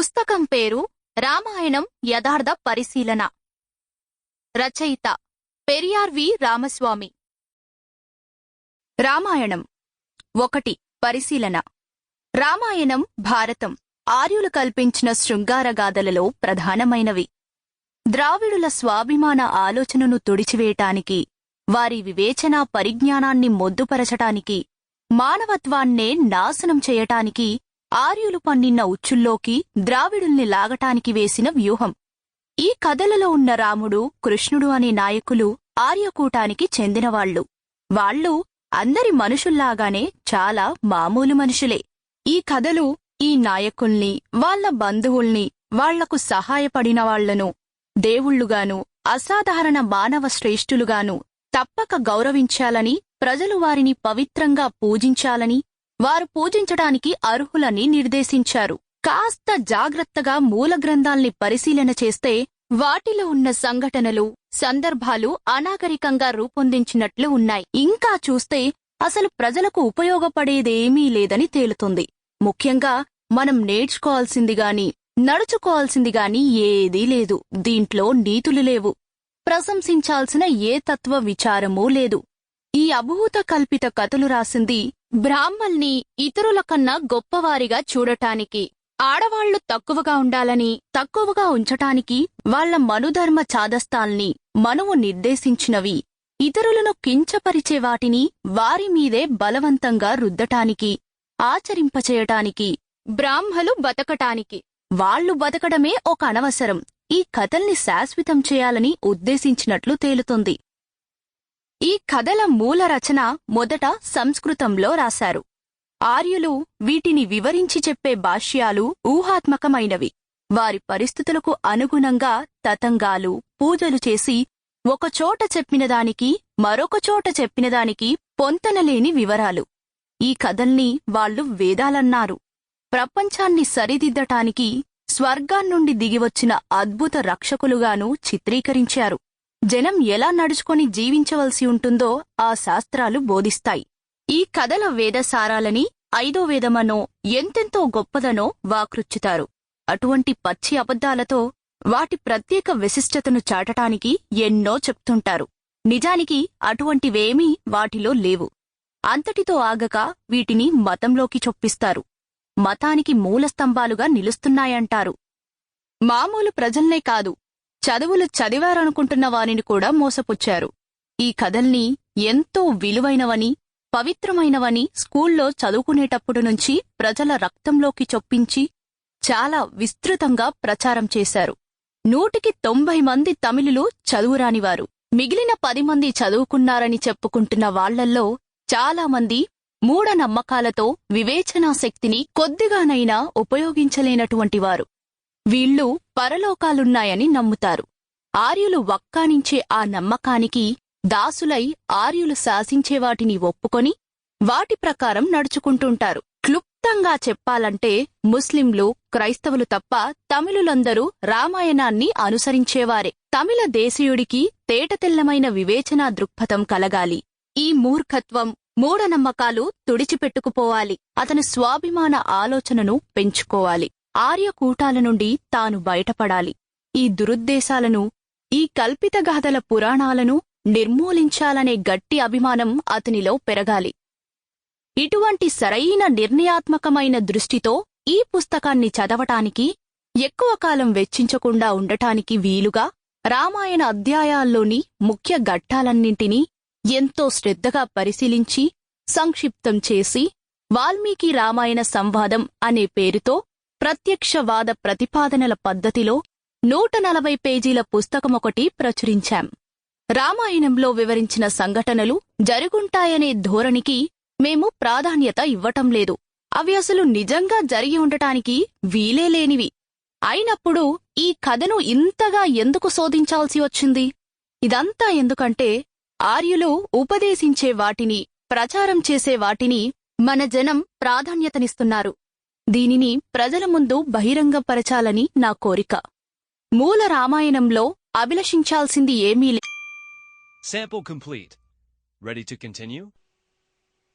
పుస్తకం పేరు రామాయణం యథార్థ పరిశీలన. రచయిత పెరియార్ వి రామస్వామి. రామాయణం ఒకటి పరిశీలన. రామాయణం భారతం ఆర్యులు కల్పించిన శృంగారగాథలలో ప్రధానమైనవి. ద్రావిడుల స్వాభిమాన ఆలోచనను తుడిచివేయటానికి వారి వివేచన పరిజ్ఞానాన్ని మొద్దుపరచటానికి మానవత్వాన్నే నాశనం చేయటానికి ఆర్యులు పన్నిన్న ఉచ్చుల్లోకి ద్రావిడుల్ని లాగటానికి వేసిన వ్యూహం. ఈ కథలలో ఉన్న రాముడు కృష్ణుడు అనే నాయకులు ఆర్యకూటానికి చెందినవాళ్ళు వాళ్ళు అందరి మనుషుల్లాగానే చాలా మామూలు మనుషులే. ఈ కథలు ఈ నాయకుల్ని వాళ్ళ బంధువుల్ని వాళ్ళకు సహాయపడిన వాళ్ళను దేవుళ్ళుగాను అసాధారణ మానవ శ్రేష్ఠులుగాను తప్పక గౌరవించాలని ప్రజలు వారిని పవిత్రంగా పూజించాలని వారు పూజించడానికి అర్హులని నిర్దేశించారు. కాస్త జాగ్రత్తగా మూల గ్రంథాల్ని పరిశీలన చేస్తే వాటిలో ఉన్న సంఘటనలు సందర్భాలు అనాగరికంగా రూపొందించినట్లు ఉన్నాయి. ఇంకా చూస్తే అసలు ప్రజలకు ఉపయోగపడేదేమీ లేదని తేలుతుంది. ముఖ్యంగా మనం నేర్చుకోవాల్సిందిగాని నడుచుకోవాల్సిందిగాని ఏదీ లేదు. దీంట్లో నీతులు లేవు. ప్రశంసించాల్సిన ఏ తత్వ విచారమూ లేదు. ఈ అభూత కల్పిత కథలు రాసింది బ్రాహ్మల్ని ఇతరుల కన్నా గొప్పవారిగా చూడటానికి. ఆడవాళ్ళు తక్కువగా ఉండాలని తక్కువగా ఉంచటానికి వాళ్ళ మనుధర్మ చాదస్తాల్ని మనువు నిర్దేశించినవి. ఇతరులను కించపరిచే వాటిని వారిమీదే బలవంతంగా రుద్దటానికి ఆచరింపచేయటానికి బ్రాహ్మలు బతకటానికి. వాళ్ళు బతకడమే ఒక అనవసరం. ఈ కథల్ని శాశ్వతం చేయాలని ఉద్దేశించినట్లు తేలుతుంది. ఈ కథల మూల రచన మొదట సంస్కృతంలో రాశారు. ఆర్యులు వీటిని వివరించి చెప్పే భాష్యాలు ఊహాత్మకమైనవి. వారి పరిస్థితులకు అనుగుణంగా తతంగాలు పూజలు చేసి ఒకచోట చెప్పినదానికి మరొకచోట చెప్పినదానికి పొంతనలేని వివరాలు. ఈ కథల్ని వాళ్ళు వేదాలన్నారు. ప్రపంచాన్ని సరిదిద్దటానికి స్వర్గాన్నుండి దిగివచ్చిన అద్భుత రక్షకులుగాను చిత్రీకరించారు. జనం ఎలా నడుచుకొని జీవించవలసి ఉంటుందో ఆ శాస్త్రాలు బోధిస్తాయి. ఈ కథల వేదసారాలని ఐదో వేదమనో ఎంతెంతో గొప్పదనో వాకృచ్చుతారు. అటువంటి పచ్చి అబద్ధాలతో వాటి ప్రత్యేక విశిష్టతను చాటటానికి ఎన్నో చెప్తుంటారు. నిజానికి అటువంటివేమీ వాటిలో లేవు. అంతటితో ఆగక వీటిని మతంలోకి చొప్పిస్తారు. మతానికి మూలస్తంభాలుగా నిలుస్తున్నాయంటారు. మామూలు ప్రజల్నే కాదు. చదువులు చదివారనుకుంటున్న వారిని కూడా మోసపుచ్చారు. ఈ కథల్ని ఎంతో విలువైనవని పవిత్రమైనవని స్కూల్లో చదువుకునేటప్పుడు నుంచి ప్రజల రక్తంలోకి చొప్పించి చాలా విస్తృతంగా ప్రచారం చేశారు. నూటికి తొంభై మంది తమిళులు చదువురానివారు. మిగిలిన పది మంది చదువుకున్నారని చెప్పుకుంటున్న వాళ్ళల్లో చాలామంది మూఢనమ్మకాలతో వివేచనా శక్తిని కొద్దిగానైనా ఉపయోగించలేనటువంటివారు వీళ్ళు పరలోకాలున్నాయని నమ్ముతారు. ఆర్యులు వక్కానించే ఆ నమ్మకానికి దాసులై ఆర్యులు శాసించే వాటిని ఒప్పుకొని వాటి ప్రకారం నడుచుకుంటుంటారు. క్లుప్తంగా చెప్పాలంటే ముస్లింలు క్రైస్తవులు తప్ప తమిళులందరూ రామాయణాన్ని అనుసరించేవారే. తమిళ దేశీయుడికి తేటతెల్లమైన వివేచనా దృక్పథం కలగాలి. ఈ మూర్ఖత్వం మూఢనమ్మకాలు తుడిచిపెట్టుకుపోవాలి. అతను స్వాభిమాన ఆలోచనను పెంచుకోవాలి. ఆర్యకూటాల నుండి తాను బయటపడాలి. ఈ దురుద్దేశాలను ఈ కల్పితగాథల పురాణాలను నిర్మూలించాలనే గట్టి అభిమానం అతనిలో పెరగాలి. ఇటువంటి సరైన నిర్ణయాత్మకమైన దృష్టితో ఈ పుస్తకాన్ని చదవటానికి ఎక్కువ కాలం వెచ్చించకుండా ఉండటానికి వీలుగా రామాయణ అధ్యాయాల్లోని ముఖ్య ఘట్టాలన్నింటినీ ఎంతో శ్రద్ధగా పరిశీలించి సంక్షిప్తం చేసి వాల్మీకి రామాయణ సంవాదం అనే పేరుతో ప్రత్యక్షవాద ప్రతిపాదనల పద్ధతిలో నూట నలభై పేజీల పుస్తకమొకటి ప్రచురించాం. రామాయణంలో వివరించిన సంఘటనలు జరుగుంటాయనే ధోరణికి మేము ప్రాధాన్యత ఇవ్వటం లేదు. అవి అసలు నిజంగా జరిగి ఉండటానికి వీలే లేనివి. అయినప్పుడు ఈ కథను ఇంతగా ఎందుకు శోధించాల్సి వచ్చింది? ఇదంతా ఎందుకంటే ఆర్యులు ఉపదేశించే వాటిని ప్రచారం చేసే వాటిని మన జనం ప్రాధాన్యతనిస్తున్నారు. దీనిని ప్రజల ముందు బహిరంగపరచాలని నా కోరిక. మూల రామాయణంలో అభిలషించాల్సింది ఏమీ లే